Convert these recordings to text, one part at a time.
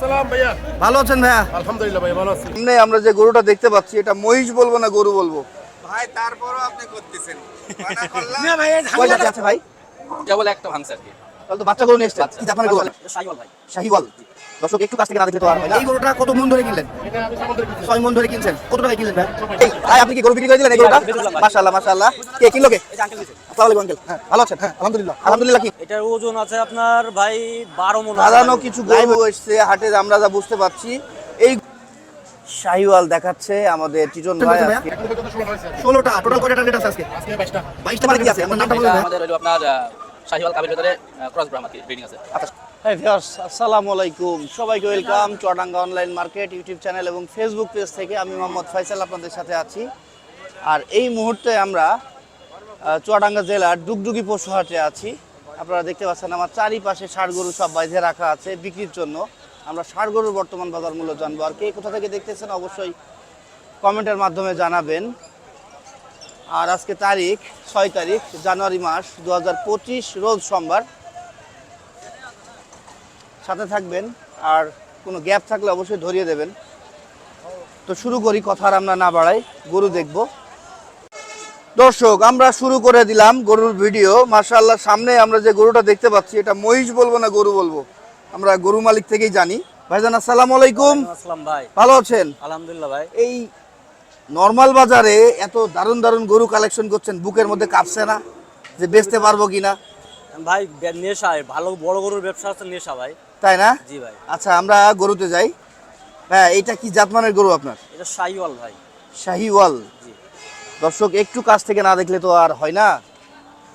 আসসালাম ভাইয়া। ভালো আছেন ভাইয়া? আলহামদুলিল্লাহ ভাই ভালো আছি। সামনে আমরা যে গরুটা দেখতে পাচ্ছি এটা মহিষ বলব না গরু বলব? ভাই তারপরও আপনি করতেছেন। না ভাই কয় জাতি আছে ভাই? কেবল একটা ভাঙছে আর কি। তাহলে তো বাচ্চা গরু নিয়ে এসেছে। জাপানের গরু? সাইওয়াল ভাই। শাহিওয়াল। দর্শক একটু কাছ থেকে না দেখলে তো আর হয় না। এই গরুটা কত মন ধরে কিনলেন? ছয় মন ধরে কিনছেন। কত টাকা কিনলেন ভাই? ভাই আপনি কি গরু বিক্রি করে দিলেন এই গরুটা? মাশাআল্লাহ মাশাআল্লাহ। কে কিনলো কে? আসসালামু আলাইকুম আঙ্কেল হ্যাঁ। ভালো আছেন? হ্যাঁ আলহামদুলিল্লাহ। আলহামদুলিল্লাহ কি? এটার ওজন আছে আপনার ভাই বারো মন সাধারণ কিছু গরু এসছে হাটে আমরা যা বুঝতে পারছি এই শাহিওয়াল দেখাচ্ছে আমাদের ভাই আজকে। ষোলোটা টোটাল কয়টা টার্গেট আছে আজকে? আজকে বাইশটা। বাইশটা মানে কি আছে? আমার নামটা বলুন আমাদের হলো আপনার শাহিওয়াল কাবির ভেতরে ক্রস ব্রাহ্ম ব্রিডিং আছে। হাই ভিউয়ার্স আসসালামু আলাইকুম। সবাইকে welcome Chuadanga online market YouTube channel এবং ফেসবুক পেজ থেকে আমি মোহাম্মদ ফয়সাল আপনাদের সাথে আছি। আর এই মুহূর্তে আমরা চুয়াডাঙ্গা জেলার ডুগডুগি পশু হাটে আছি। আপনারা দেখতে পাচ্ছেন আমার চারিপাশে ষাড় গরু সব বাইধে রাখা আছে বিক্রির জন্য। আমরা ষাড় গরুর বর্তমান বাজার মূল্য জানব। আর কে কোথা থেকে দেখতেছেন অবশ্যই কমেন্টের মাধ্যমে জানাবেন। আর আজকে তারিখ ছয় তারিখ জানুয়ারি মাস দু রোজ সোমবার। সাথে থাকবেন আর কোনো গ্যাপ থাকলে অবশ্যই ধরিয়ে দেবেন। তো শুরু করি কথা আর আমরা না বাড়াই গরু দেখব। দর্শক আমরা শুরু করে দিলাম গরুর ভিডিও। মাশাআল্লাহ সামনে আমরা যে গরুটা দেখতে পাচ্ছি এটা মহিষ বলব না গরু বলব? আমরা গরু মালিক থেকেই জানি। ভাইজান আসসালামু আলাইকুম। আসসালাম ভাই। ভালো আছেন? আলহামদুলিল্লাহ ভাই। এই নর্মাল বাজারে এত দারুণ দারুণ গরু কালেকশন করছেন বুকের মধ্যে কাঁপছে না? যে বেচতে পারব কিনা? ভাই নেশায় ভালো বড় গরুর ব্যবসা আছে নেশা ভাই। তাই না? জি ভাই। আচ্ছা আমরা গরুতে যাই। হ্যাঁ এটা কি জাতমানের গরু আপনার? এটা সাইওয়াল ভাই। শাহিওয়াল। জি। দর্শক একটু কাছ থেকে না দেখলে তো আর হয় না।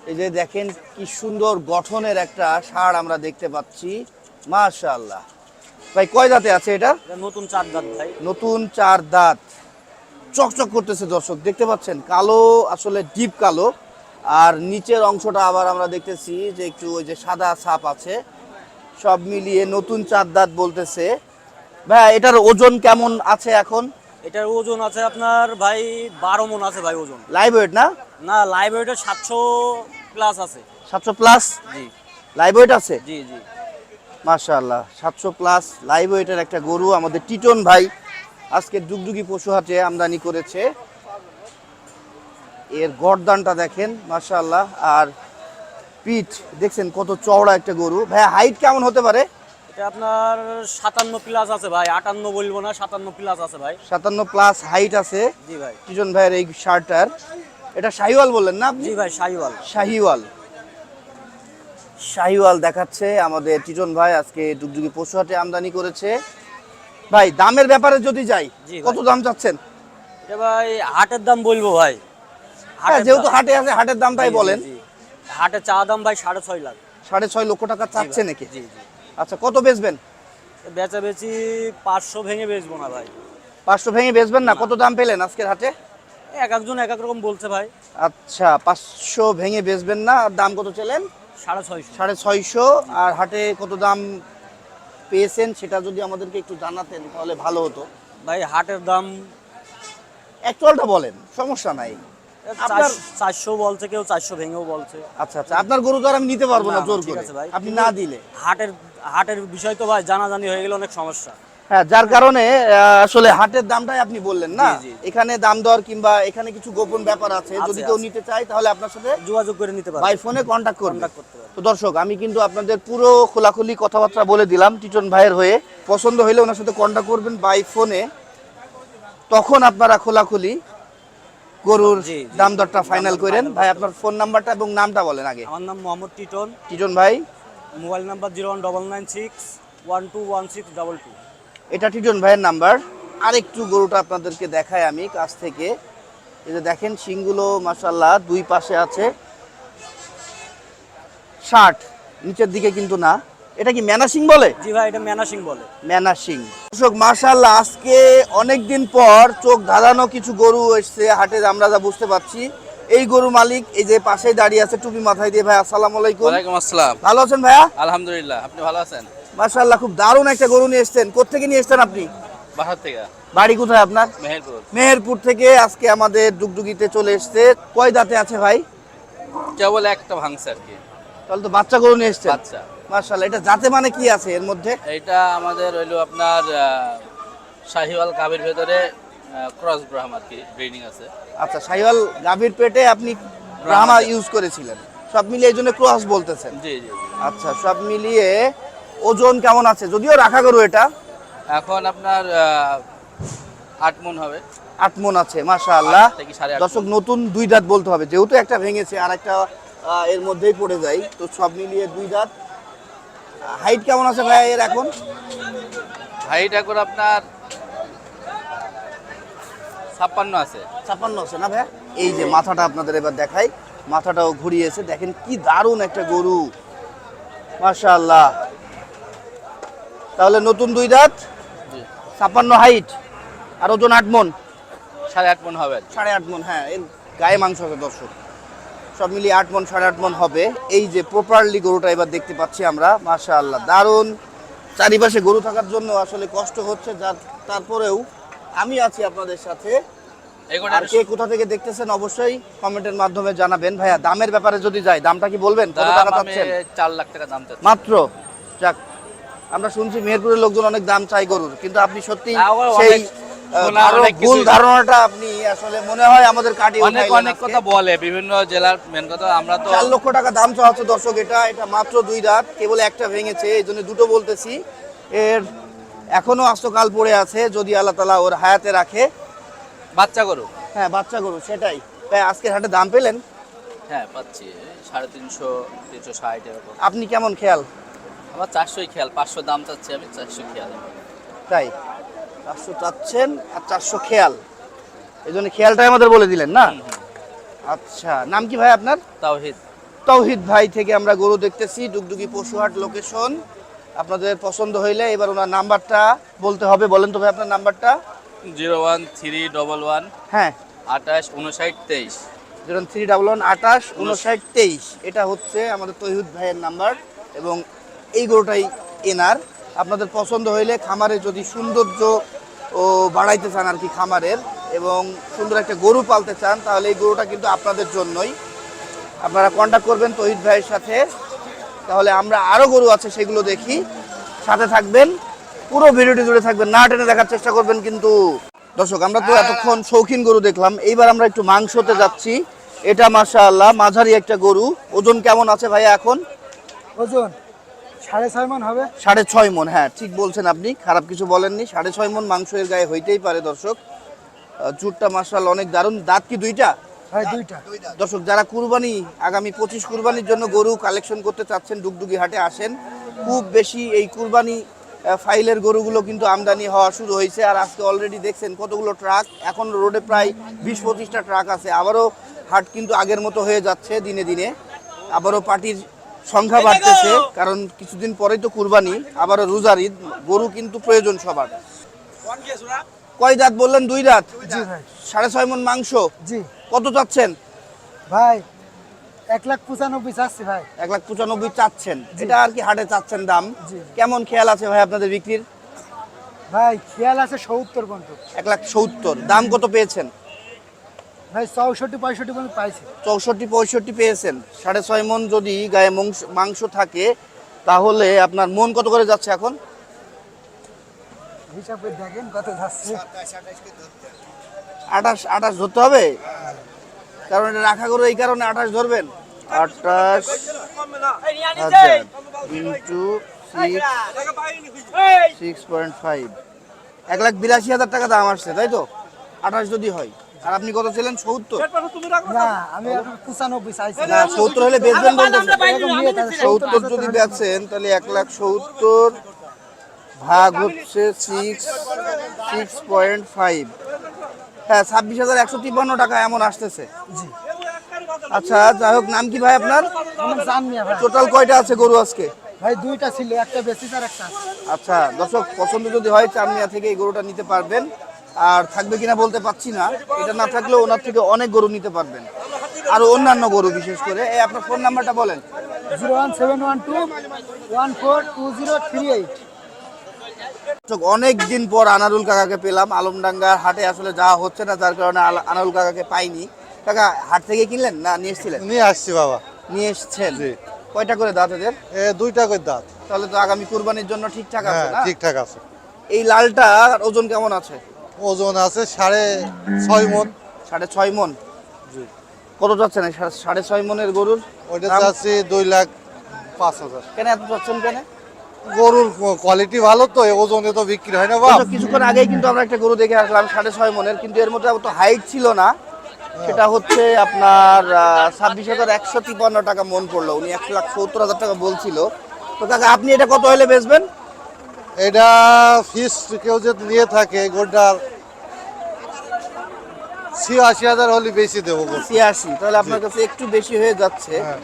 এই যে দেখেন কি সুন্দর গঠনের একটা ষাঁড় আমরা দেখতে পাচ্ছি। মাশাআল্লাহ। ভাই কয় দাঁতে আছে এটা? এটা নতুন চার দাঁত ভাই। নতুন চার দাঁত। চকচক করতেছে দর্শক দেখতে পাচ্ছেন? কালো আসলে ডিপ কালো। আর নিচের অংশটা আবার আমরা দেখতেছি যে একটু ওই যে সাদা ছাপ আছে। সব মিলিয়ে নতুন চার দাঁত বলতেছে। ভাই এটার ওজন কেমন আছে এখন? এটার ওজন আছে আপনার ভাই বারো মন আছে ভাই ওজন। লাইভ ওয়েট না না লাইব্রেরিটা সাতশো প্লাস আছে। সাতশো প্লাস জি। লাইভ ওয়েট আছে? জি জি। মাশাআল্লাহ সাতশো প্লাস লাইভ ওয়েটের একটা গরু আমাদের টিটন ভাই। আজকে ডুগডুগি পশু হাটে আমদানি করেছে। এর গরদানটা দেখেন মাশাআল্লাহ। আর পিঠ দেখছেন কত চওড়া একটা গরু। ভাই হাইট কেমন হতে পারে? এটা আপনার সাতান্ন প্লাস আছে ভাই। আটান্ন বলব না সাতান্ন প্লাস আছে ভাই। সাতান্ন প্লাস হাইট আছে। জি ভাই। টিটন ভাইয়ের এই শার্টটার। এটা শাহিওয়াল বললেন না জি ভাই সাইওয়াল শাহিওয়াল। শাহিওয়াল দেখাচ্ছে আমাদের টিটন ভাই আজকে ডুগডুগি পশু হাটে আমদানি করেছে। ভাই দামের ব্যাপারে যদি যাই কত দাম চাচ্ছেন? ভাই হাটের দাম বলব ভাই। হ্যাঁ যেহেতু হাটে আছে হাটের দামটাই জি, জি, বলেন। হাটে চা দাম ভাই সাড়ে ছয় লাখ। সাড়ে ছয় লক্ষ টাকা চাচ্ছে নাকি? আচ্ছা কত বেচবেন? বেচা বেচি পাঁচশো ভেঙে বেচবো না ভাই। পাঁচশো ভেঙে বেচবেন না? কত দাম পেলেন আজকের হাটে? এক একজন এক এক রকম বলছে ভাই। আচ্ছা পাঁচশো ভেঙে বেচবেন না? আর দাম কত চেলেন সাড়ে ছয়শো। সাড়ে ছয়শো। আর হাটে কত দাম পেয়েছেন সেটা যদি আমাদেরকে একটু জানাতেন তাহলে ভালো হতো। ভাই হাটের দাম অ্যাকচুয়ালটা বলেন সমস্যা নাই। আপনার- চারশো বলছে কেউ চারশো ভেঙেও বলছে। আচ্ছা আচ্ছা আপনার গরু তো আর আমি নিতে পারব না জোর করে। আপনি না দিলে। হাটের হাটের বিষয় তো ভাই জানাজানি হয়ে গেলে অনেক সমস্যা। হ্যাঁ যার কারণে আসলে হাটের দামটাই আপনি বললেন না। এখানে দাম দর কিংবা এখানে কিছু গোপন ব্যাপার আছে যদি কেউ নিতে চায় তাহলে আপনার সাথে যোগাযোগ করে নিতে পারে বাই ফোনে কন্ট্যাক্ট করবে। তো দর্শক আমি কিন্তু আপনাদের পুরো খোলাখুলি কথাবার্তা বলে দিলাম টিটন ভাইয়ের হয়ে। পছন্দ হইলে ওনার সাথে কন্ট্যাক্ট করবেন বাই ফোনে। তখন আপনারা খোলাখুলি গরুর। দাম দরটা ফাইনাল করেন। ভাই আপনার ফোন নাম্বারটা এবং নামটা বলেন আগে। আমার নাম মোহাম্মদ টিটন। টিটন ভাই। Mobile number zero one double nine six one two one six double two. এটা টিটন ভাইয়ের নাম্বার। আরেকটু গরুটা আপনাদেরকে দেখাই আমি কাছ থেকে। এই যে দেখেন শিংগুলো মাসাল্লাহ দুই পাশে আছে। ষাট নিচের দিকে কিন্তু না। এটা কি ম্যানা সিং বলে? জি ভাই এটা ম্যানা সিং বলে। ম্যানা সিং দর্শক মাশাল্লাহ আজকে অনেক দিন পর চোখ ধাঁধানো কিছু গরু এসছে হাটে আমরা যা বুঝতে পারছি। এই গরু মালিক এই যে পাশেই দাঁড়িয়ে আছে টুপি মাথায় দিয়ে ভাই আসসালামু আলাইকুম। ওয়ালাইকুম আসসালাম। ভালো আছেন ভাইয়া? আলহামদুলিল্লাহ আপনি ভালো আছেন? মাশাল্লাহ খুব দারুণ একটা গরু নিয়ে এসছেন। কোথেকে নিয়ে এসছেন আপনি? বাহার থেকে। বাড়ি কোথায় আপনার? মেহেরপুর। মেহেরপুর থেকে আজকে আমাদের ডুগডুগিতে চলে এসছে। কয় দাঁতে আছে ভাই? কেবল একটা ভাঙছে আর কি। তাহলে তো বাচ্চা গরু নিয়ে এসছেন। বাচ্চা। মার্শাল্লাহ এটা জাতে মানে কি আছে এর মধ্যে? এটা আমাদের হইল আপনার শাহিওয়াল গাভীর ভেতরে ক্রস ব্রাহ্ম আর কি ব্রিডিং আছে। আচ্ছা সাইওয়াল গাভীর পেটে আপনি ব্রাহ্মা ইউজ করেছিলেন। সব মিলিয়ে এই জন্য ক্রস বলতেছেন। জি জি। আচ্ছা সব মিলিয়ে ওজন কেমন আছে? যদিও রাখা গরু এটা। এখন আপনার আট মন হবে। আট মন আছে মাশা আল্লাহ দর্শক নতুন দুই দাঁত বলতে হবে। যেহেতু একটা ভেঙেছে আর একটা এর মধ্যেই পড়ে যায়। তো সব মিলিয়ে দুই দাঁত। হাইট কেমন আছে ভাই এর এখন? হাইট এখন আপনার ছাপ্পান্ন আছে। ছাপ্পান্ন আছে না ভাই? এই যে মাথাটা আপনাদের এবার দেখাই। মাথাটাও ঘুরিয়েছে। দেখেন কি দারুণ একটা গরু। মাশা আল্লাহ তাহলে নতুন দুই দাঁত জি। ছাপ্পান্ন হাইট আর ওজন আট মন। সাড়ে আট মন হবে। সাড়ে আট মন হ্যাঁ এর গায়ে মাংস আছে দর্শক। সব মিলিয়ে আট মন সাড়ে আট মন হবে। এই যে প্রপারলি গরুটা এবার দেখতে পাচ্ছি আমরা মাশা আল্লাহ দারুণ। চারিপাশে গরু থাকার জন্য আসলে কষ্ট হচ্ছে যার তারপরেও আমি আছি আপনাদের সাথে। আর কে কোথা থেকে দেখতেছেন অবশ্যই কমেন্টের মাধ্যমে জানাবেন। ভাইয়া দামের ব্যাপারে যদি যাই দামটা কি বলবেন? কত টাকা চাচ্ছেন? চার লাখ টাকা দাম মাত্র? যাক আমরা শুনছি মেহেরপুরের লোকজন অনেক দাম চাই গরুর কিন্তু আপনি সত্যি সেই ভুল ধারণাটা আপনি আসলে মনে হয় আমাদের কাটিয়ে অনেক অনেক কথা বলে বিভিন্ন জেলার মেন কথা আমরা তো চার লক্ষ টাকা দাম চাওয়া হচ্ছে দর্শক এটা এটা মাত্র দুই রাত কেবল একটা ভেঙেছে এই জন্য দুটো বলতেছি। এর এখনও আস্তকাল পড়ে আছে যদি আল্লাহ তালা ওর হায়াতে রাখে। বাচ্চা গরু? হ্যাঁ বাচ্চা গরু সেটাই। তাই আজকের হাটে দাম পেলেন? হ্যাঁ পাচ্ছি সাড়ে তিনশো তিনশো ষাট এরকম। আপনি কেমন খেয়াল? আমার চারশোই খেয়াল পাঁচশো দাম চাচ্ছি আমি চারশো খেয়াল। তাই? চারশো চাচ্ছেন আর চারশো খেয়াল। এই জন্য খেয়ালটাই আমাদের বলে দিলেন না? আচ্ছা নাম কি ভাই আপনার? তাওহিদ। তৌহিদ ভাই থেকে আমরা গরু দেখতেছি ডুগডুগি পশুহাট লোকেশন। আপনাদের পছন্দ হইলে এবার ওনার নাম্বারটা বলতে হবে। বলেন তো ভাই আপনার নাম্বারটা। Zero one three double one হ্যাঁ। আঠাশ উনষাট তেইশ। জিরো থ্রি ডাবল ওয়ান আঠাশ উনষাট তেইশ। এটা হচ্ছে আমাদের তহিদ ভাইয়ের নাম্বার এবং এই গরুটাই এনার। আপনাদের পছন্দ হইলে খামারে যদি সৌন্দর্য ও বাড়াইতে চান আর কি খামারের এবং সুন্দর একটা গরু পালতে চান, তাহলে এই গরুটা কিন্তু আপনাদের জন্যই। আপনারা কন্ট্যাক্ট করবেন তহিদ ভাইয়ের সাথে। তাহলে আমরা আরও গরু আছে সেগুলো দেখি। সাথে থাকবেন। পুরো ভিডিওটি জুড়ে থাকবেন। না টেনে দেখার চেষ্টা করবেন কিন্তু। দর্শক, আমরা তো এতক্ষণ শৌখিন গরু দেখলাম। এইবার আমরা একটু মাংসতে যাচ্ছি। এটা মাশা আল্লাহ মাঝারি একটা গরু। ওজন কেমন আছে ভাইয়া এখন? ওজন? সাড়ে ছয় মন হবে? সাড়ে ছয় মন হ্যাঁ ঠিক বলছেন আপনি খারাপ কিছু বলেননি। সাড়ে ছয় মন মাংস এর গায়ে হইতেই পারে দর্শক। চুটটা মার্শাল অনেক দারুণ। দাঁত কি দুইটা? হয় দুইটা। দর্শক যারা কুরবানি আগামী পঁচিশ কুরবানির জন্য গরু কালেকশন করতে চাচ্ছেন ডুগডুগি হাটে আসেন খুব বেশি এই কুরবানি ফাইলের গরুগুলো কিন্তু আমদানি হওয়া শুরু হয়েছে। আর আজকে অলরেডি দেখছেন কতগুলো ট্রাক। এখন রোডে প্রায় বিশ পঁচিশটা ট্রাক আছে। আবারও হাট কিন্তু আগের মতো হয়ে যাচ্ছে দিনে দিনে। আবারও পার্টির সংখ্যা বাড়তেছে কারণ কিছুদিন পরেই তো কুরবানি আবারও রোজার ঈদ গরু কিন্তু প্রয়োজন সবার। কয় দাঁত বললেন? দুই দাঁত? সাড়ে ছয় মন মাংস? জি। কত চাচ্ছেন? ভাই এক লাখ পঁচানব্বই চাচ্ছি ভাই। এক লাখ পঁচানব্বই চাচ্ছেন। এটা আর কি হাটে চাচ্ছেন দাম? জি। কেমন খেয়াল আছে ভাই আপনাদের বিক্রির? ভাই খেয়াল আছে সত্তর পর্যন্ত। এক লাখ সত্তর। দাম কত পেয়েছেন? ভাই চৌষট্টি পঁয়ষট্টি পর্যন্ত পাইছি। চৌষট্টি পঁয়ষট্টি পেয়েছেন। সাড়ে ছয় মন যদি গায়ে মাংস মাংস থাকে তাহলে আপনার মন কত করে যাচ্ছে এখন? হিসাব করে দেখেন কত যাচ্ছে। আঠাশ আঠাশ ধরতে হবে? কারণ এটা রাখা করে এই কারণে আঠাশ ধরবেন। আঠাশ হাজার into six six point five. এক লাখ বিরাশি হাজার টাকা দাম আসছে তাই তো? আঠাশ যদি হয়। আর আপনি কত ছিলেন? সত্তর। না। আমি পঁচানব্বই চাইছি। না সত্তর হলে বেচবেন বলতেছে। এরকম সত্তর যদি বেচেন তাহলে এক লাখ সত্তর ভাগ হচ্ছে সিক্স সিক্স পয়েন্ট ফাইভ হ্যাঁ ছাব্বিশ হাজার একশো তিপ্পান্ন টাকা এমন আসতেছে। জি। আচ্ছা যাই হোক নাম কি ভাই আপনার? টোটাল কয়টা আছে গরু আজকে? ভাই দুইটা ছিল একটা বেশি আর একটা আচ্ছা দর্শক পছন্দ যদি হয় চারমিয়া থেকে এই গরুটা নিতে পারবেন। আর থাকবে কিনা বলতে পারছি না। এটা না থাকলেও ওনার থেকে অনেক গরু নিতে পারবেন। আর অন্যান্য গরু বিশেষ করে। এই আপনার ফোন নাম্বারটা বলেন। Zero one seven one two one four two zero three eight. অনেক দিন পর আনারুল কাকাকে পেলাম। আলমডাঙ্গার হাটে আসলে যাওয়া হচ্ছে না যার কারণে আল- আনারুল কাকাকে পাইনি। কাকা হাট থেকে কিনলেন না নিয়ে এসেছিলেন? নিয়ে আসছি বাবা। নিয়ে এসেছেন? কয়টা করে দাঁত এদের? এ দুইটা করে দাঁত। তাহলে তো আগামী কুরবানির জন্য ঠিকঠাক আছে হ্যাঁ না? ঠিকঠাক আছে। এই লালটার ওজন কেমন আছে? ওজন আছে সাড়ে ছয় মন। সাড়ে ছয় মন। কত যাচ্ছেন এই সাড়ে ছয় মনের গরুর? ওইটা? চাচ্ছি দুই লাখ পাঁচ হাজার। কেন এত চাচ্ছেন কেন? গরুর কোয়ালিটি ভালো তো ওজনে তো বিক্রি হয় না বাপ। অবশ্য কিছুক্ষণ আগেই কিন্তু আমরা একটা গরু দেখে আসলাম সাড়ে ছয় মনের কিন্তু এর মধ্যে তো হাইট ছিল না। সেটা হচ্ছে আপনার ছাব্বিশ হাজার একশো তিপ্পান্ন টাকা মন পড়ল। উনি এক লাখ সত্তর হাজার টাকা বলছিল। তো কাকা আপনি এটা কত হলে বেচবেন? এটা ফিস কেউ যদি নিয়ে থাকে গরুটার ছিয়াশি হাজার হলে বেশি দেবো ছিয়াশি তাহলে আপনার কাছে একটু বেশি হয়ে যাচ্ছে। হ্যাঁ।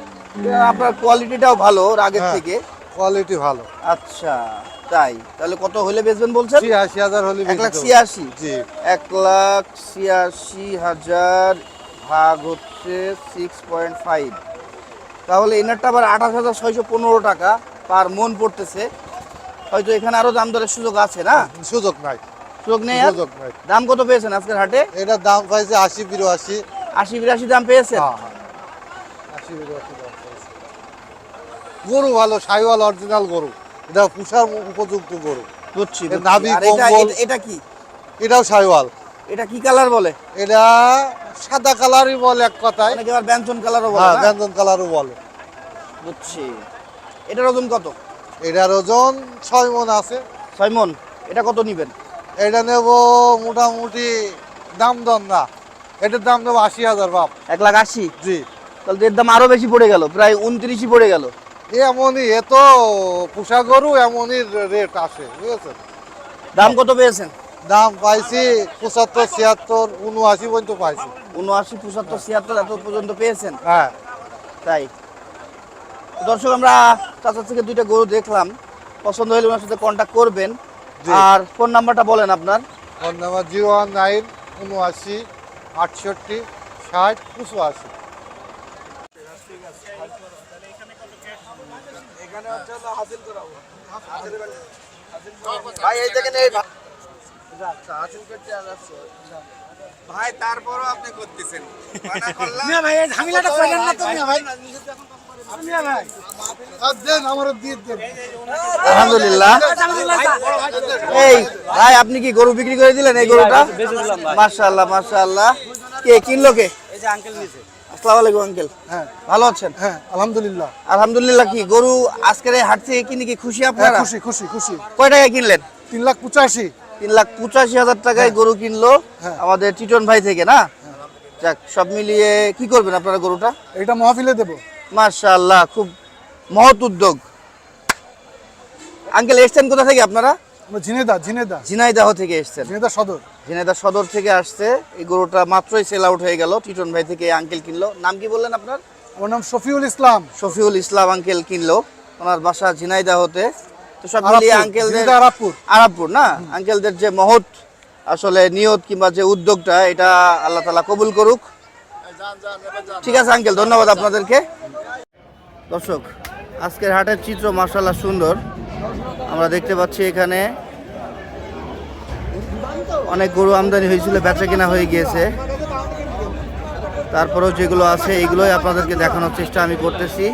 আপনার কোয়ালিটিটাও ভালো ওর আগের হ্যাঁ। থেকে? কোয়ালিটি ভালো। আচ্ছা তাই। তাহলে কত হলে বেচবেন বলছেন? ছিয়াশি হাজার হলে এক লাখ ছিয়াশি? জি। এক লাখ ছিয়াশি হাজার ভাগ হচ্ছে সিক্স পয়েন্ট ফাইভ তাহলে এনারটা আবার আঠাশ হাজার ছয়শো পনেরো টাকা পার মন পড়তেছে। হয়তো এখানে আরও দাম দরের সুযোগ আছে না? সুযোগ নাই। সুযোগ নেই সুযোগ নাই। দাম কত পেয়েছেন আজকের হাটে? এটার দাম পাইছে আশি বিরাশি। আশি বিরাশি দাম পেয়েছেন? হ্যাঁ হ্যাঁ। আশি বিরাশি দাম গরু ভালো সাইওয়াল অরিজিনাল গরু। এটা পুষার উপযুক্ত গরু। বুঝছি। নাভি। এটা- এটা কি? এটাও সাইওয়াল। এটা কি কালার বলে? এটা সাদা কালারই বলে এক কথায়। অনেকে আবার ব্যঞ্জন কালারও বলে হ্যাঁ ব্যঞ্জন কালারও বলে। বুঝছি। এটার ওজন কত? এটার ওজন ছয় মন আছে। ছয় মন। এটা কত নিবেন? এটা নেব মোটামুটি দাম দর না। এটার দাম নেব আশি হাজার বাপ। এক লাখ আশি? জি। তাহলে তো এর দাম আরও বেশি পড়ে গেল প্রায় উনত্রিশই পড়ে গেল। এমনই এ তো পোষা গরু এমনই রেট আসে বুঝেছেন? দাম কত পেয়েছেন? দাম পাইছি পঁচাত্তর ছিয়াত্তর উনআশি পর্যন্ত পাইছি। উনআশি পঁচাত্তর ছিয়াত্তর এত পর্যন্ত পেয়েছেন? হ্যাঁ। তাই? দর্শক আমরা চাচার থেকে দুইটা গরু দেখলাম। পছন্দ হলে ওনার সাথে কন্ট্যাক্ট করবেন। আর ফোন নাম্বারটা বলেন আপনার। Phone number zero one nine উনআশি আটষট্টি ষাট পঁচাশি ভাই এই দেখেন এই ভাই তারপরও আপনি করতেছেন। মিয়া ভাই ঝামেলাটা করেন না তো ভাই। আলহামদুলিল্লাহ। এই ভাই আপনি কি গরু বিক্রি করে দিলেন এই গরুটা? মাশাআল্লাহ মাশাআল্লাহ। কে কিনলো কে? এই যে আঙ্কেল নিয়েছে আসসালামু আলাইকুম আঙ্কেল হ্যাঁ। ভালো আছেন? হ্যাঁ আলহামদুলিল্লাহ। আলহামদুলিল্লাহ কি গরু আজকের এই হাট থেকে কিনে কি খুশি আপনারা? খুশি খুশি খুশি। কয় টাকায় কিনলেন? তিন লাখ পঁচাশি। তিন লাখ পঁচাশি হাজার টাকায় গরু কিনলো হ্যাঁ। আমাদের টিটন ভাই থেকে না? যাক সব মিলিয়ে কি করবেন আপনারা গরুটা? এটা মহাফিলে দেবো। মাশাআল্লাহ খুব মহৎ উদ্যোগ। আঙ্কেল এসছেন কোথা থেকে আপনারা? ঝিনেদা ঝিনেদা ঝিনাইদাহ। থেকে এসছেন। ঝিনেদা সদর। সদর থেকে আসছে। এই গরুটা মাত্রই সেল আউট হয়ে গেল। টিটন ভাই থেকে আঙ্কেল কিনলো। নাম কি বললেন আপনার? আমার নাম শফিউল ইসলাম। শফিউল ইসলাম আঙ্কেল কিনলো। ওনার বাসা ঝিনাইদাহতে। তো সব মিলিয়ে আঙ্কেলদের ঝিনেদা আরাবপুর। আরাবপুর না? আঙ্কেলদের যে মহৎ আসলে নিয়ত কিংবা যে উদ্যোগটা এটা আল্লাহ তালা কবুল করুক। ঠিক আছে আঙ্কেল ধন্যবাদ আপনাদেরকে। দর্শক, আজকের হাটের চিত্র মার্শাল্লাহ সুন্দর। আমরা দেখতে পাচ্ছি এখানে অনেক গরু আমদানি হয়েছিল, বেচা কেনা হয়ে গিয়েছে। তারপরেও যেগুলো আছে, এগুলোই আপনাদেরকে দেখানোর চেষ্টা আমি করতেছি।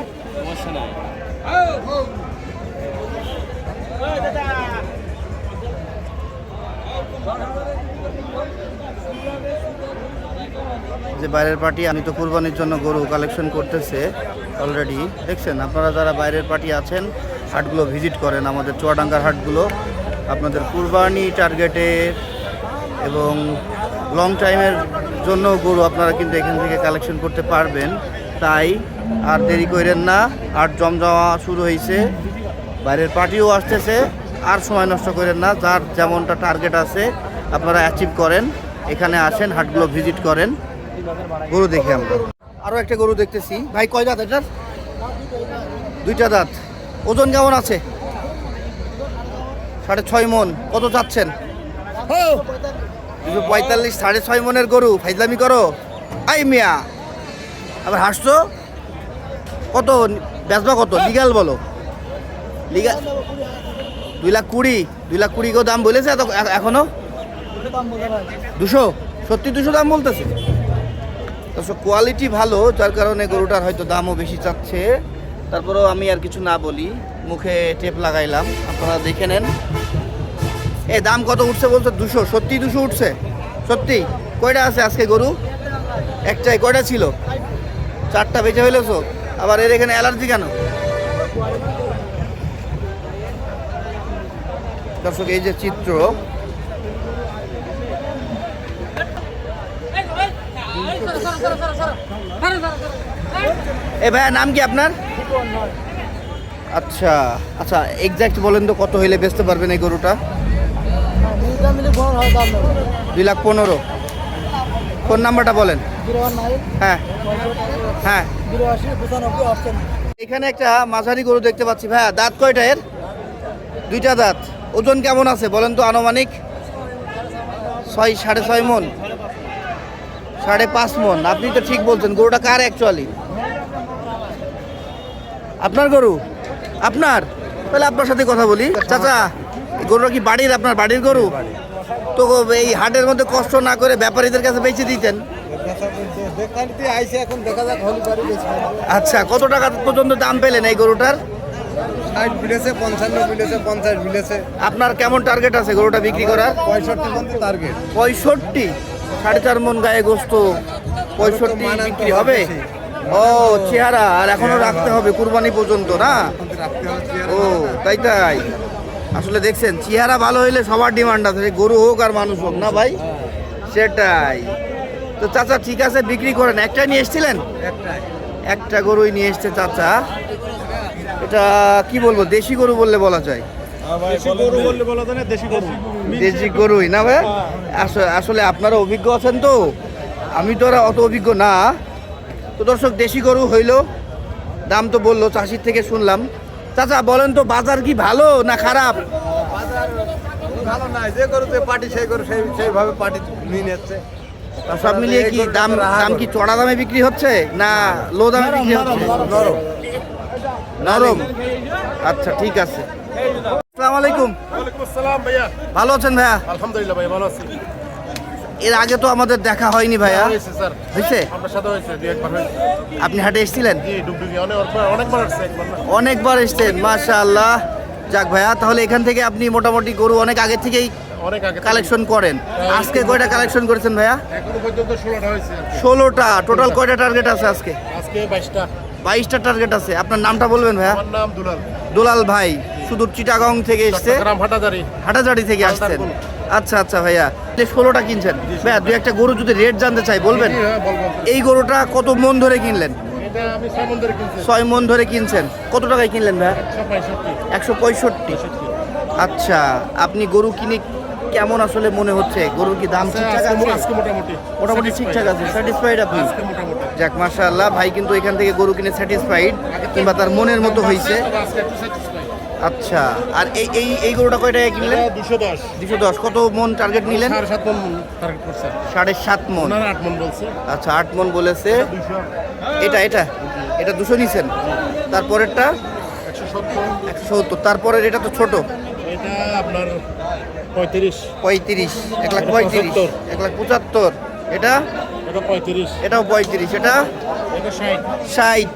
যে বাইরের পার্টি, আমি তো কুরবানির জন্য গরু কালেকশন করতেছে অলরেডি দেখছেন, আপনারা যারা বাইরের পার্টি আছেন, হাটগুলো ভিজিট করেন, আমাদের চুয়াডাঙ্গার হাটগুলো। আপনাদের কুরবানি টার্গেটে এবং লং টাইমের জন্য গরু আপনারা কিন্তু এখান থেকে কালেকশন করতে পারবেন। তাই আর দেরি করেন না আর জমজমা শুরু হয়েছে বাইরের পার্টিও আসতেছে, আর সময় নষ্ট করেন না, যার যেমনটা টার্গেট আছে, আপনারা অ্যাচিভ করেন। এখানে আসেন, হাটগুলো ভিজিট করেন। গরু দেখি আমরা। আরও একটা গরু দেখতেছি। ভাই কয় দাঁত এটার? দুইটা দাঁত। ওজন কেমন আছে? সাড়ে ছয় মন। কত চাচ্ছেন? দুশো পঁয়তাল্লিশ সাড়ে ছয় মনের গরু। ফাইজলামি করো। আই মিয়া! আবার হাসছো? কত? বেচবা কত? লিগাল বলো। লিগাল দুই লাখ কুড়ি। দুই লাখ কুড়ি কেউ দাম বলেছে এত এখনও? দুশো? সত্যি দুশো দাম বলতেছে? তো কোয়ালিটি ভালো, যার কারণে গরুটার হয়তো দামও বেশি চাচ্ছে। তারপরেও আমি আর কিছু না বলি, মুখে টেপ লাগাইলাম, আপনারা দেখে নেন। এ, দাম কত উঠছে বলছো? দুশো, সত্যি দুশো উঠছে? সত্যি? কয়টা আছে আজকে গরু? একটাই, কয়টা ছিল? চারটা বেঁচে হইলেছ আবার এর এখানে অ্যালার্জি কেন? দর্শক, এই যে চিত্র এ ভাইয়া, নাম কি আপনার? আচ্ছা আচ্ছা এক্স্যাক্ট বলেন তো কত হইলে বেচতে পারবেন এই গরুটা? দুই লাখ পনেরো। ফোন নাম্বারটা বলেন। হ্যাঁ হ্যাঁ। এখানে একটা মাঝারি গরু দেখতে পাচ্ছি ভাইয়া, দাঁত কয়টা এর? দুইটা দাঁত। ওজন কেমন আছে বলেন তো আনুমানিক? ছয়, সাড়ে ছয় মন। সাড়ে পাঁচ মন। আপনি তো ঠিক বলছেন, গরুটা কার অ্যাকচুয়ালি আপনার গরু? আপনার? তাহলে আপনার সাথে কথা বলি। চাচা গরুটা কি বাড়ির? আপনার বাড়ির গরু? তো এই হাটের মধ্যে কষ্ট না করে ব্যাপারীদের কাছে বেঁচে দিতেন? দেখা যাক আচ্ছা কত টাকা পর্যন্ত দাম পেলেন এই গরুটার? আপনার কেমন টার্গেট আছে গরুটা বিক্রি করার? পঁয়ষট্টি টার্গেট পঁয়ষট্টি? সাড়ে চার মন গায়ে গোস্ত পঁয়ষট্টি বিক্রি হবে? ও চেহারা আর এখনও রাখতে হবে কুরবানি পর্যন্ত না? ও তাই তাই। আসলে দেখছেন চেহারা ভালো হইলে সবার ডিমান্ড আছে গরু হোক আর মানুষ হোক না ভাই? সেটাই। তো চাচা ঠিক আছে বিক্রি করেন। একটাই নিয়ে এসেছিলেন? একটা গরুই নিয়ে এসছে চাচা। এটা কি বলব দেশি গরু বললে বলা যায়। দেশি গরুই না ভাই? আস- আসলে আপনারা অভিজ্ঞ আছেন তো? আমি তো আর অত অভিজ্ঞ না। তো দর্শক দেশি গরু হইল। দাম তো বলল চাষির থেকে শুনলাম। চাচা বলেন তো বাজার কি ভালো না খারাপ? ভালো না যে গরুতে পার্টি সেই গরু সেই সেইভাবে পার্টি নিয়ে নিচ্ছে। সব মিলিয়ে কি দাম দাম কি চড়া দামে বিক্রি হচ্ছে? না লো দামে বিক্রি হচ্ছে? নরম নরম। আচ্ছা ঠিক আছে। আসসালামু আলাইকুম। ভাইয়া। ভালো আছেন ভাইয়া? আলহামদুলিল্লাহ ভাই ভালো আছি। এর আগে তো আমাদের দেখা হয়নি ভাইয়া। হয়েছে স্যার। হয়েছে? আপনি হাটে এসেছিলেন? অনেকবার এসছেন মাশা আল্লাহ যাক ভাইয়া তাহলে এখান থেকে আপনি মোটামুটি গরু অনেক আগে থেকেই অনেক আগে কালেকশন করেন। আজকে কয়টা কালেকশন করেছেন ভাইয়া? এখনও পর্যন্ত ষোলোটা হয়েছে ষোলোটা। টোটাল কয়টা টার্গেট আছে আজকে? আজকে বাইশটা। বাইশটা টার্গেট আছে। আপনার নামটা বলবেন ভাইয়া? আমার নাম দুলাল। দুলাল ভাই সুদূর চিটাগং থেকে এসছে? চট্টগ্রাম হাটাজারি। থেকে আসছেন। হাটাজারি। আচ্ছা আচ্ছা ভাইয়া। ষোলোটা কিনছেন ভাইয়া দুই একটা গরু যদি রেট জানতে চাই বলবেন? হ্যাঁ এই গরুটা কত মন ধরে কিনলেন? ছয় মন ধরে কিনছেন। কত টাকায় কিনলেন ভাইয়া? একশো পঁয়ষট্টি। আচ্ছা আপনি গরু কিনে কেমন আসলে মনে হচ্ছে? গরুর কি দাম ঠিকঠাক আছে? মোটামুটি। ঠিকঠাক আছে। স্যাটিসফাইড আপনি? যাক মাশাআল্লাহ ভাই কিন্তু এখান থেকে গরু কিনে স্যাটিসফাইড কিংবা তার মনের মতো হয়েছে আচ্ছা আর এই এই এই গরুটা কয় টাকা কিনলেন? দুশো দশ। দুশো দশ। কত মন টার্গেট নিলেন? সাড়ে সাত মন টার্গেট করছে। সাড়ে সাত মন। আট মন বলছে। আচ্ছা আট মন বলেছে। এটা এটা এটা? দুশো নিছেন? তারপরেরটা? একশো সত্তর। একশো সত্তর। তারপরের এটা তো ছোট। এটা আপনার পঁয়ত্রিশ। পঁয়ত্রিশ। এক লাখ পঁয়ত্রিশ। এক লাখ পঁচাত্তর। এটা? এটা পঁয়ত্রিশ। এটাও পঁয়ত্রিশ। এটা? এটা ষাট। ষাট।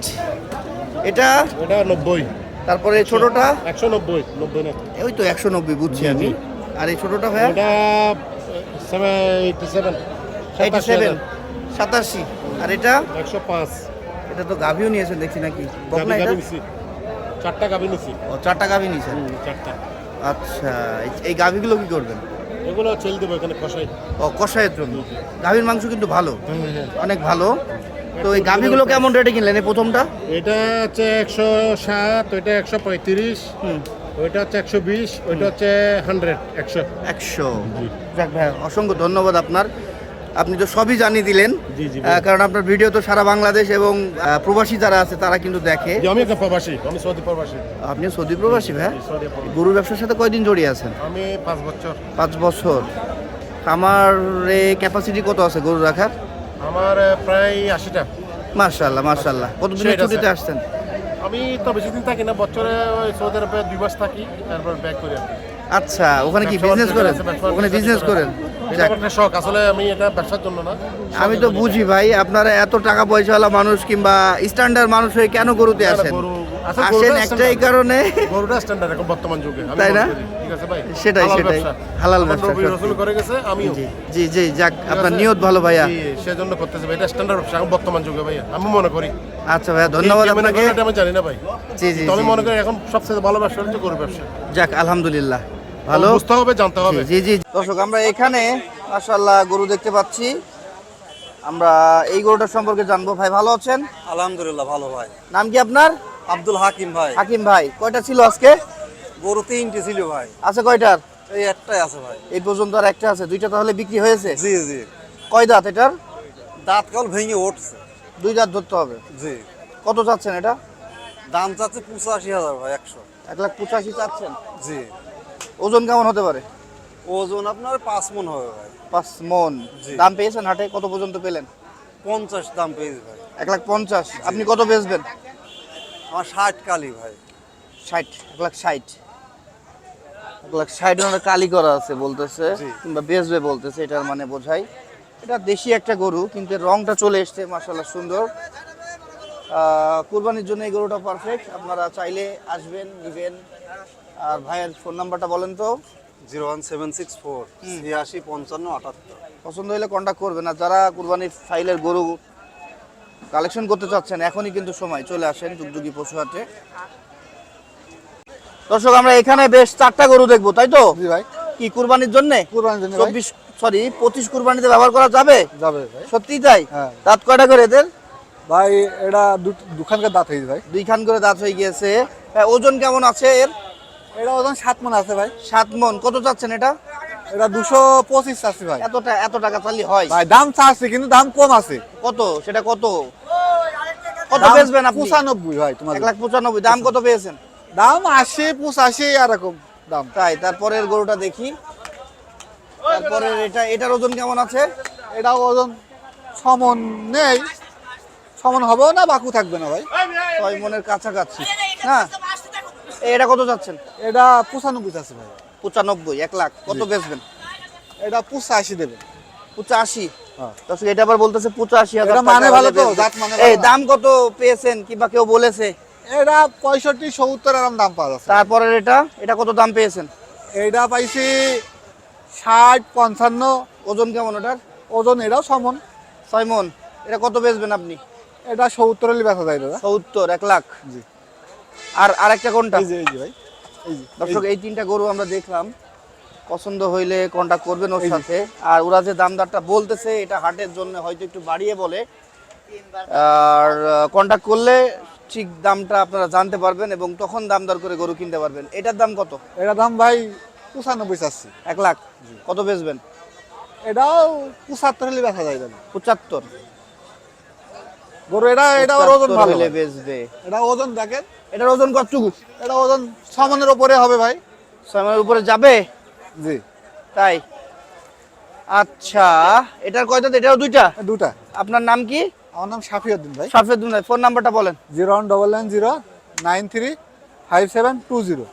এটা? এটা নব্বই। তারপরে ছোটটা? একশো নব্বই নব্বই না। ওই তো একশো নব্বই বুঝছি আমি। আর এই ছোটটা ভাইয়া? এইটি সেভেন সাতাশি। আর এটা? একশো পাঁচ। এটা তো গাভিও নিয়েছেন দেখছি নাকি? বক গাবি এটা? নিছি। চারটা গাবি নিছি। ও চারটা গাভি নিয়েছেন চারটা। আচ্ছা এই- গাভিগুলো কি করবেন? এগুলো ছেল দেবো এখানে কষাই। ও কষায়ের জন্য। গাভির মাংস কিন্তু ভালো। অনেক ভালো। তো এই গাভিগুলো কেমন রেটে কিনলেন এই প্রথমটা? এটা হচ্ছে একশো সাত ওইটা একশো পঁয়ত্রিশ ওইটা হচ্ছে একশো বিশ ওইটা হচ্ছে হান্ড্রেড একশো। একশো। যাক ভাই অসংখ্য ধন্যবাদ আপনার। আপনি তো সবই জানিয়ে দিলেন। কারণ আপনার ভিডিও তো সারা বাংলাদেশ এবং প্রবাসী যারা আছে তারা কিন্তু দেখে। আমি একটা প্রবাসী আমি সৌদি প্রবাসী। আপনি সৌদি প্রবাসী ভাই। গরুর ব্যবসার সাথে কয়দিন জড়িয়ে আছেন? আমি পাঁচ বছর। পাঁচ বছর। খামারে ক্যাপাসিটি কত আছে গরু রাখার? আমার প্রায় আশিটা। মার্শাল্লাহ মার্শাল্লাহ কতদিনের ছুটিতে আসছেন? আমি তো বেশি দিন থাকি না বছরে ওই সৌদি আরবে দুই মাস থাকি তারপর ব্যাক করি আচ্ছা ওখানে কি বিজনেস করেন? ওখানে বিজনেস করেন? শখ আসলে আমি এটা ব্যবসার জন্য না। আমি তো বুঝি ভাই আপনারা এত টাকা পয়সাওয়ালা মানুষ কিংবা স্ট্যান্ডার্ড মানুষ হয়ে কেন গরুতে আসেন? গরু আসেন একটাই কারণে। গরুটা স্ট্যান্ডার্ড এখন বর্তমান যুগে তাই না? ঠিক আছে ভাই? সেটাই, সেটাই। হালাল ব্যবসা। রসুল করে গেছে আমিও। জি জি জি যাক আপনার নিয়ত ভালো ভাইয়া। জি, সেজন্য করতেছে ভাই এটা স্ট্যান্ডার্ড ব্যবসা এখন বর্তমান যুগে ভাইয়া আমি মনে করি। আচ্ছা ভাইয়া ধন্যবাদ আপনাকে। আমি জানি না ভাই। জি জি আমি মনে করি এখন সবচেয়ে ভালো ব্যবসা হচ্ছে গরু ব্যবসা। যাক আলহামদুলিল্লাহ। ভালো? বুঝতে হবে জানতে হবে। জি জি। দর্শক আমরা এখানে মাশাআল্লাহ গরু দেখতে পাচ্ছি। আমরা এই গরুটার সম্পর্কে জানব। ভাই ভালো আছেন? আলহামদুলিল্লাহ ভালো ভাই। নাম কি আপনার? আব্দুল হাকিম ভাই। হাকিম ভাই কয়টা ছিল আজকে? গরু তিনটে ছিল ভাই। আছে কয়টার? এই একটাই আছে ভাই। এই পর্যন্ত আর একটা আছে দুইটা তাহলে বিক্রি হয়েছে? জি জি। কয় দাঁত এটার? দাঁত কল ভেঙে উঠছে। দুই দাঁত ধরতে হবে। জি। কত চাচ্ছেন এটা? দাম চাচ্ছে পঁচাশি হাজার ভাই একশো। এক লাখ পঁচাশি চাচ্ছেন? জি। ওজন কেমন হতে পারে? ওজন আপনার পাঁচ মন হবে ভাই। পাঁচ মন। দাম পেয়েছেন হাটে? কত পর্যন্ত পেলেন? পঞ্চাশ দাম পেয়েছি ভাই। এক লাখ পঞ্চাশ। আপনি কত বেচবেন? আমার ষাট কালি ভাই। ষাট এক লাখ ষাট। এক লাখ ষাট ওনার কালি করা আছে বলতেছে কিংবা বেচবে বলতেছে এটার মানে বোঝাই এটা দেশি একটা গরু কিন্তু রংটা চলে এসছে মাসাল্লাহ সুন্দর। কুরবানির জন্য এই গরুটা পারফেক্ট আপনারা চাইলে আসবেন নিবেন। আর ভাইয়ের ফোন নাম্বারটা বলেন তো। Zero one seven six four ছিয়াশি পঞ্চান্ন আটাত্তর। পছন্দ হলে কন্ট্যাক্ট করবেন। আর যারা কুরবানির ফাইলের গরু কালেকশন করতে চাচ্ছেন এখনই কিন্তু সময়। চলে আসেন যুগযুগি পশু হাটে। দর্শক আমরা এখানে বেশ চারটা গরু দেখব তাই তো? জি ভাই। কি কুরবানির জন্য? কুরবানির জন্য ভাই। চব্বিশ সরি পঁচিশ কুরবানিতে ব্যবহার করা যাবে? যাবে ভাই। সত্যি তাই? হ্যাঁ। দাঁত কয়টা করে এদের? ভাই এটা দুখানকার দাঁত হয়েছে ভাই। দুইখান করে দাঁত হয়ে গিয়েছে। হ্যাঁ, ওজন কেমন আছে এর? এটা ওজন সাত মন আছে ভাই। সাত মন। কত চাচ্ছেন এটা? এটা দুশো পঁচিশ আছে ভাই। এতটা এত টাকা চালি হয়? ভাই দাম চাচ্ছে কিন্তু দাম কম আছে। কত? সেটা কত? কত বেচবেন আপনি? পঁচানব্বই ভাই তোমার এক লাখ পঁচানব্বই। দাম কত পেয়েছেন? দাম আশি পঁচাশি এরকম দাম। তাই তারপরের গরুটা দেখি। তারপরে এটা এটার ওজন কেমন আছে? এটা ওজন সমন নেই। সমন হবে না বাকু থাকবে না ভাই। ছয় মনের কাছাকাছি। হ্যাঁ এটা কত যাচ্ছেন এটা পঁচানব্বই আছে ভাই। পঁচানব্বই এক লাখ। কত বেচবেন? এটা পঁচাশি দেবে। পঁচাশি? হ্যাঁ। দর্শক এটা আবার বলতেছে পঁচাশি হাজার মানে ভালো তো, জাত মানে এই দাম কত পেয়েছেন? কিংবা কেউ বলেছে? এটা পঁয়ষট্টি সত্তর এরকম দাম পাওয়া যাচ্ছে। তারপরের এটা? এটা কত দাম পেয়েছেন? এইটা পাইছি ষাট পঞ্চান্ন। ওজন কেমন ওটার? ওজন এটাও সমন। ছয় মন। এটা কত বেচবেন আপনি? এটা সত্তর বেচা যায় দাদা। সত্তর এক লাখ। জি। আর আরেকটা কোনটা? ভাই। দর্শক এই তিনটা গরু আমরা দেখলাম। পছন্দ হইলে কন্টাক্ট করবেন ওর সাথে। আর ওরা যে দাম দরটা বলতেছে এটা হাটের জন্য হয়তো একটু বাড়িয়ে বলে। আর কন্টাক্ট করলে ঠিক দামটা আপনারা জানতে পারবেন এবং তখন দাম দর করে গরু কিনতে পারবেন। এটার দাম কত? এটা দাম ভাই পঁচানব্বই চাচ্ছি। এক লাখ। কত বেচবেন? এটাও পঁচাত্তর হলে বেচা যায় পঁচাত্তর। গরু এটা এটা ওজন 75 ভালো বেচবে। এটা ওজন দেখেন। এটার ওজন কতটুকু? এটা ওজন সামানের উপরে হবে ভাই। সামানের উপরে যাবে? জি। তাই? আচ্ছা এটার কয়টা এটাও দুইটা? দুটা আপনার নাম কি? আমার নাম সাফিউদ্দিন ভাই। সাফিউদ্দিন ভাই ফোন নাম্বারটা বলেন। Zero one double nine zero nine three five seven two zero.